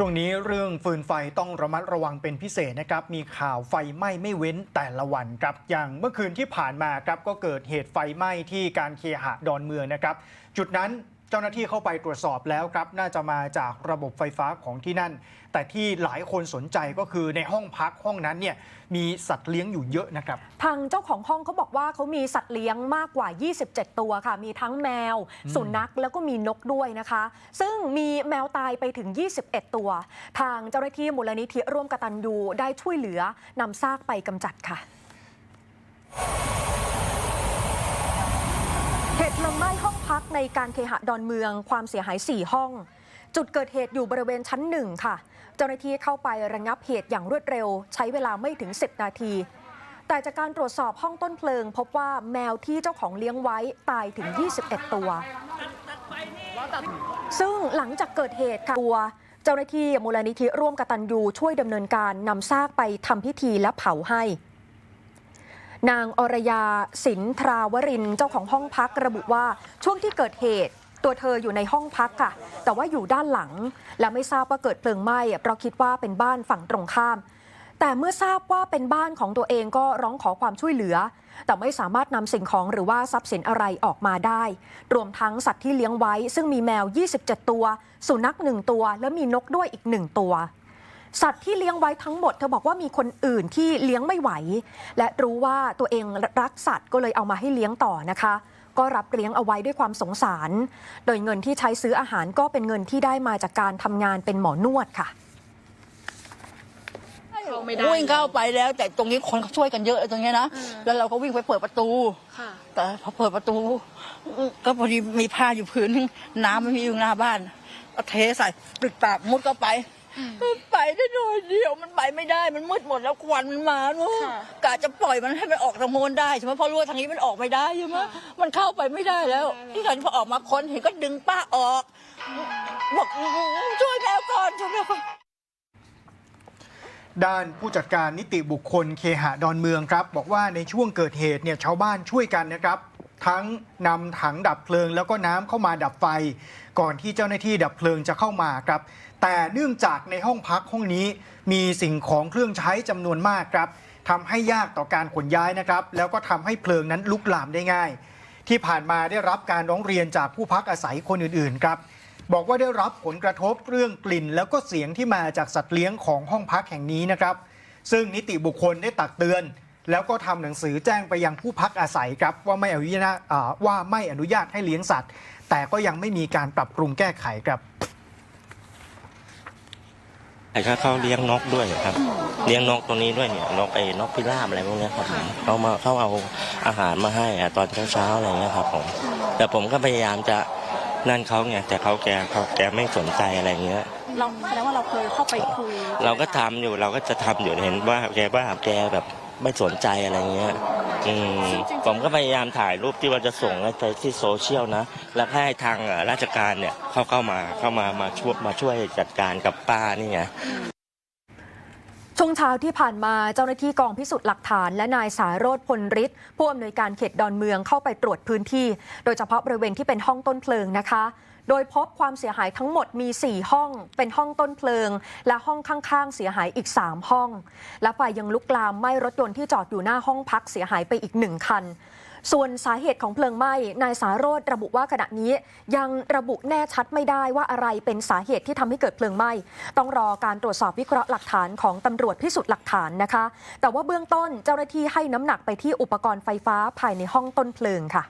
ช่วงนี้เรื่องฟืนไฟต้องระมัดระวังเป็นพิเศษนะครับ มีข่าวไฟไหม้ไม่เว้นแต่ละวันครับ อย่างเมื่อคืนที่ผ่านมาครับก็เกิดเหตุไฟไหม้ที่การเคหะดอนเมืองนะครับ จุดนั้น เจ้าหน้าที่เข้าไปตรวจสอบแล้วครับ น่าจะมาจากระบบไฟฟ้าของที่นั่น แต่ที่หลายคนสนใจก็คือในห้องพักห้องนั้นเนี่ยมีสัตว์เลี้ยงอยู่เยอะนะครับ ทางเจ้าของห้องเขาบอกว่าเขามีสัตว์เลี้ยงมากกว่า 27 ตัวค่ะ มีทั้งแมว สุนัขแล้วก็มีนกด้วยนะคะ ซึ่งมีแมวตายไปถึง 21 ตัว ทางเจ้าหน้าที่มูลนิธิร่วมกตัญญูได้ช่วยเหลือนำซากไปกำจัดค่ะ เหตุเพลิงไหม้ห้องพักในการเคหะดอนเมืองความเสียหาย 4 ห้อง จุดเกิดเหตุอยู่บริเวณชั้นหนึ่งค่ะ เจ้าหน้าที่เข้าไประงับเหตุอย่างรวดเร็ว ใช้เวลาไม่ถึง 10 นาที แต่จากการตรวจสอบห้องต้นเพลิง พบว่าแมวที่เจ้าของเลี้ยงไว้ตายถึง 21 ตัว ซึ่งหลังจากเกิดเหตุค่ะตัว เจ้าหน้าที่มูลนิธิร่วมกตัญญูช่วยดำเนินการนำซากไปทำพิธีและเผาให้ นางอรยาสินทราวรินเจ้าของห้องพักระบุว่าช่วงที่เกิดเหตุตัวเธออยู่ในห้องพักค่ะ แต่ว่าอยู่ด้านหลัง และไม่ทราบว่าเกิดเพลิงไหม้เพราะคิดว่าเป็นบ้านฝั่งตรงข้าม แต่เมื่อทราบว่าเป็นบ้านของตัวเองก็ร้องขอความช่วยเหลือ แต่ไม่สามารถนำสิ่งของหรือว่าทรัพย์สินอะไรออกมาได้ รวมทั้งสัตว์ที่เลี้ยงไว้ ซึ่งมีแมว 27 ตัว สุนัขหนึ่งตัว และมีนกด้วยอีกหนึ่งตัว สัตว์ที่เลี้ยงไว้ทั้งหมดเธอบอกว่ามีคนอื่นที่เลี้ยงไม่ไหว และรู้ว่าตัวเองรักสัตว์ก็เลยเอามาให้เลี้ยงต่อนะคะ ก็รับเลี้ยงเอาไว้ด้วยความสงสาร โดยเงินที่ใช้ซื้ออาหารก็เป็นเงินที่ได้มาจากการทำงานเป็นหมอนวดค่ะเข้าไม่ได้วิ่งเข้าไปแล้ว แต่ตรงนี้คนเขาช่วยกันเยอะตรงนี้นะแล้วเราก็วิ่งไปเปิดประตูค่ะแต่พอเปิดประตู ก็พอดีมีผ้าอยู่ผืนนึงน้ำไม่มีอยู่หน้าบ้านเอาเทใส่ปิดปากมุดเข้าไป ไปได้หน่อยเดียวมันไปไม่ได้มันมืดหมดแล้วควันมันมาเนอะค่ะกะจะปล่อยมันให้มันออกทางโมนได้ใช่ไหมเพราะรู้ว่าทางนี้มันออกไม่ได้ใช่ไหมมันเข้าไปไม่ได้แล้วที่ตอนนพอออกมาคนเห็นก็ดึงป้าออกบอกช่วยแมวก่อนช่วยแมวก่อน ด้านผู้จัดการนิติบุคคลเคหะดอนเมืองครับ บอกว่าในช่วงเกิดเหตุเนี่ยชาวบ้านช่วยกันนะครับ ทั้งนำถังดับเพลิง แล้วก็น้ำเข้ามาดับไฟ ก่อนที่เจ้าหน้าที่ดับเพลิงจะเข้ามาครับ แต่เนื่องจากในห้องพักห้องนี้มีสิ่งของเครื่องใช้จำนวนมากครับทำให้ยากต่อการขนย้ายนะครับ แล้วก็ทำให้เพลิงนั้นลุกลามได้ง่าย ที่ผ่านมาได้รับการร้องเรียนจากผู้พักอาศัยคนอื่นๆครับบอกว่าได้รับผลกระทบเรื่องกลิ่น แล้วก็เสียงที่มาจากสัตว์เลี้ยงของห้องพักแห่งนี้นะครับ ซึ่งนิติบุคคลได้ตักเตือน แล้วก็ทำหนังสือแจ้งไปยังผู้พักอาศัยครับว่าไม่อนุญาตอ่าว่าไม่อนุญาตให้เลี้ยงสัตว์ แต่ก็ยังไม่มีการปรับปรุงแก้ไขครับแต่ก็เขาเลี้ยงนกด้วยครับ เลี้ยงนกตัวนี้ด้วยเนี่ยนกไอ้นกพิราบอะไรพวกเนี้ยครับผมเขามาเขาเอาอาหารมาให้อะตอนเช้าๆอะไรเงี้ยครับผมแต่ผมก็พยายามจะนั่นเขาไงแต่เขาแกเขาแกไม่สนใจอะไรเงี้ยเราแสดงว่าเราเคยเข้าไปคุยเราก็ทำอยู่เราก็จะทำอยู่เห็นว่าแกว่าแกแบบ ไม่สนใจอะไรเงี้ยอืมผมก็พยายามถ่ายรูปที่ว่าจะส่งไปที่โซเชียลนะ แล้วให้ทางเอ่อราชการเนี่ยเข้าเข้ามาเข้ามามาช่วยมาช่วยจัดการกับป้านี่ไง ช่วงเช้าที่ผ่านมาเจ้าหน้าที่กองพิสูจน์หลักฐานและนายสารโรธพลฤทธิ์ผู้อำนวยการเขตดอนเมืองเข้าไปตรวจพื้นที่ โดยเฉพาะบริเวณที่เป็นห้องต้นเพลิงนะคะ โดยพบความเสียหายทั้งหมดมี 4 ห้อง เป็นห้องต้นเพลิง และห้องข้างๆ เสียหายอีก 3 ห้อง และไฟยังลุกลามไหม้รถยนต์ที่จอดอยู่หน้าห้องพักเสียหายไปอีกหนึ่งคัน ส่วนสาเหตุของเพลิงไหม้นายสารโรธระบุว่าขณะนี้ ยังระบุแน่ชัดไม่ได้ว่าอะไรเป็นสาเหตุที่ทำให้เกิดเพลิงไหม้ต้องรอการตรวจสอบวิเคราะห์หลักฐานของตำรวจพิสูจน์หลักฐานนะคะ แต่ว่าเบื้องต้นเจ้าหน้าที่ให้น้ำหนักไปที่อุปกรณ์ไฟฟ้าภายในห้องต้นเพลิงค่ะ